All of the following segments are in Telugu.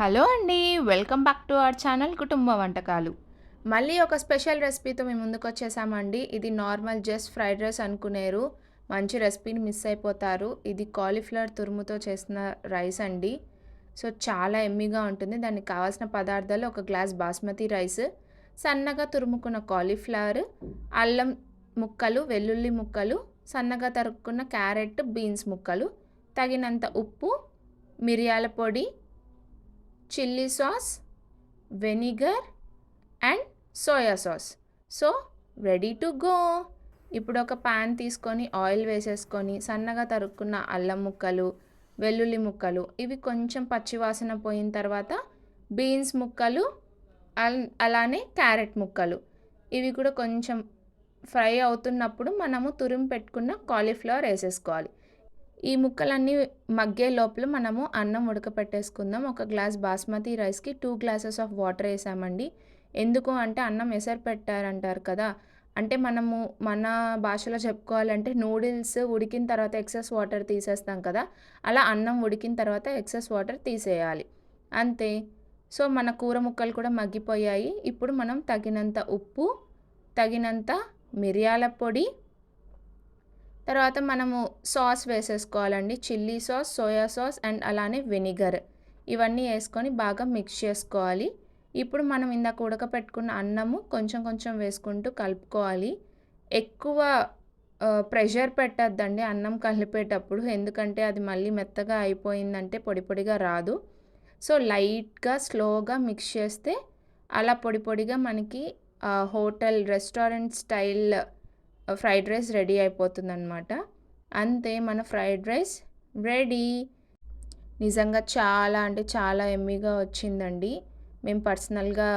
హలో అండి welcome back to our channel కుటుంబ వంటకాలు. మళ్ళీ ఒక స్పెషల్ రెసిపీతో మేము ముందుకు వచ్చేసామండి. ఇది నార్మల్ జస్ట్ ఫ్రైడ్ రైస్ అనుకునేరు. మంచి రెసిపీని మిస్ అయిపోతారు. ఇది కాలీఫ్లవర్ తురుముతో చేసిన రైస్ అండి. సో చాలా ఎమ్మిగా ఉంటుంది. దానికి కావాల్సిన పదార్థాలు ఒక గ్లాస్ బాస్మతి రైస్ సన్నగా తురుముకున్న కాలీఫ్లవర్ అల్లం ముక్కలు వెల్లుల్లి ముక్కలు సన్నగా తరుక్కున్న క్యారెట్ బీన్స్ ముక్కలు తగినంత ఉప్పు మిరియాల పొడి chilli sauce vinegar and soya sauce. So ready to go. ఇప్పుడు ఒక ప్యాన్ తీసుకొని ఆయిల్ వేసేసుకొని సన్నగా తరుక్కున్న అల్లం ముక్కలు వెల్లుల్లి ముక్కలు ఇవి కొంచెం పచ్చివాసన పోయిన తర్వాత బీన్స్ ముక్కలు అలానే క్యారెట్ ముక్కలు. ఇవి కూడా కొంచెం ఫ్రై అవుతున్నప్పుడు మనము తురిమి పెట్టుకున్న కాలీఫ్లవర్ వేసేసుకోవాలి. ఈ ముక్కలన్నీ మగ్గే లోపల మనము అన్నం ఉడకపెట్టేసుకుందాం. ఒక గ్లాస్ బాస్మతి రైస్కి టూ గ్లాసెస్ ఆఫ్ వాటర్ వేసామండి. ఎందుకు అంటే అన్నం ఎసరు పెట్టారంటారు కదా. అంటే మనము మన భాషలో చెప్పుకోవాలంటే నూడిల్స్ ఉడికిన తర్వాత ఎక్సెస్ వాటర్ తీసేస్తాం కదా. అలా అన్నం ఉడికిన తర్వాత ఎక్సెస్ వాటర్ తీసేయాలి. అంతే. సో మన కూర ముక్కలు కూడా మగ్గిపోయాయి. ఇప్పుడు మనం తగినంత ఉప్పు తగినంత మిరియాల పొడి తర్వాత మనము సాస్ వేసేసుకోవాలండి. Chilli sauce soya sauce and అలానే వెనిగర్. ఇవన్నీ వేసుకొని బాగా మిక్స్ చేసుకోవాలి. ఇప్పుడు మనం ఇందాక ఉడకపెట్టుకున్న అన్నము కొంచెం కొంచెం వేసుకుంటూ కలుపుకోవాలి. ఎక్కువ ప్రెషర్ పెట్టద్దండి అన్నం కలిపేటప్పుడు. ఎందుకంటే అది మళ్ళీ మెత్తగా అయిపోయిందంటే పొడి పొడిగా రాదు. సో లైట్గా స్లోగా మిక్స్ చేస్తే అలా పొడి పొడిగా మనకి hotel restaurant style fried rice ready అయిపోతుందన్నమాట. అంతే మన ఫ్రైడ్ రైస్ రెడీ. నిజంగా చాలా అంటే చాలా ఎమ్మీగా వచ్చిందండి. మేము పర్సనల్గా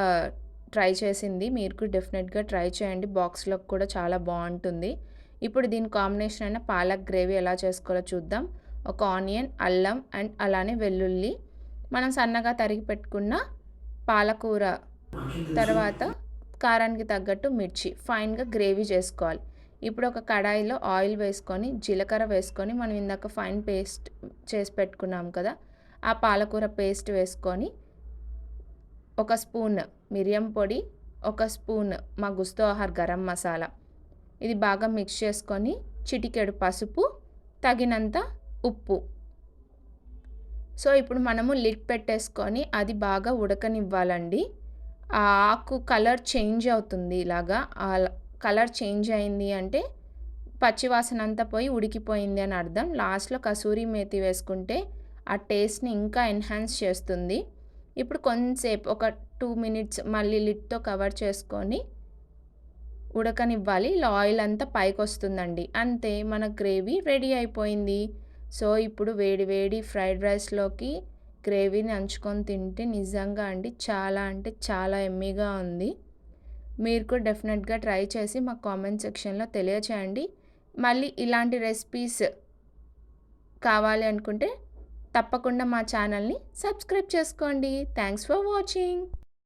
ట్రై చేసింది. మీరు డెఫినెట్గా ట్రై చేయండి. బాక్స్లో కూడా చాలా బాగుంటుంది. ఇప్పుడు దీని కాంబినేషన్ అయిన పాలక్ గ్రేవీ ఎలా చేసుకోవాలో చూద్దాం. ఒక ఆనియన్ అల్లం అండ్ అలానే వెల్లుల్లి. మనం సన్నగా తరిగి పెట్టుకున్న పాలకూర. తర్వాత కారానికి తగ్గట్టు మిర్చి. ఫైన్గా గ్రేవీ చేసుకోవాలి. ఇప్పుడు ఒక కడాయిలో ఆయిల్ వేసుకొని జీలకర్ర వేసుకొని మనం ఇందాక ఫైన్ పేస్ట్ చేసి పెట్టుకున్నాం కదా ఆ పాలకూర పేస్ట్ వేసుకొని ఒక స్పూన్ మిరియం పొడి ఒక స్పూన్ మా గుస్తో ఆహార్ గరం మసాలా. ఇది బాగా మిక్స్ చేసుకొని చిటికెడు పసుపు తగినంత ఉప్పు. సో ఇప్పుడు మనము లిడ్ పెట్టేసుకొని అది బాగా ఉడకనివ్వాలండి. ఆ ఆకు కలర్ చేంజ్ అవుతుంది ఇలాగా కలర్ చేంజ్ అయింది అంటే పచ్చివాసన అంతా పోయి ఉడికిపోయింది అని అర్థం. లాస్ట్లో కసూరి మేతి వేసుకుంటే ఆ టేస్ట్ని ఇంకా ఎన్హాన్స్ చేస్తుంది. ఇప్పుడు కొంతసేపు ఒక టూ మినిట్స్ మళ్ళీ లిడ్తో కవర్ చేసుకొని ఉడకనివ్వాలి. ఇలా ఆయిల్ అంతా పైకి వస్తుందండి. అంతే మన గ్రేవీ రెడీ అయిపోయింది. సో ఇప్పుడు వేడి వేడి ఫ్రైడ్ రైస్లోకి గ్రేవీని అంచుకొని తింటే నిజంగా అండి చాలా అంటే చాలా ఎమ్మీగా ఉంది. మీరు కూడా డెఫినెట్గా ట్రై చేసి మా కామెంట్ సెక్షన్లో తెలియచేయండి. మళ్ళీ ఇలాంటి రెసిపీస్ కావాలి అనుకుంటే తప్పకుండా మా ఛానల్ని సబ్స్క్రైబ్ చేసుకోండి. Thanks for watching.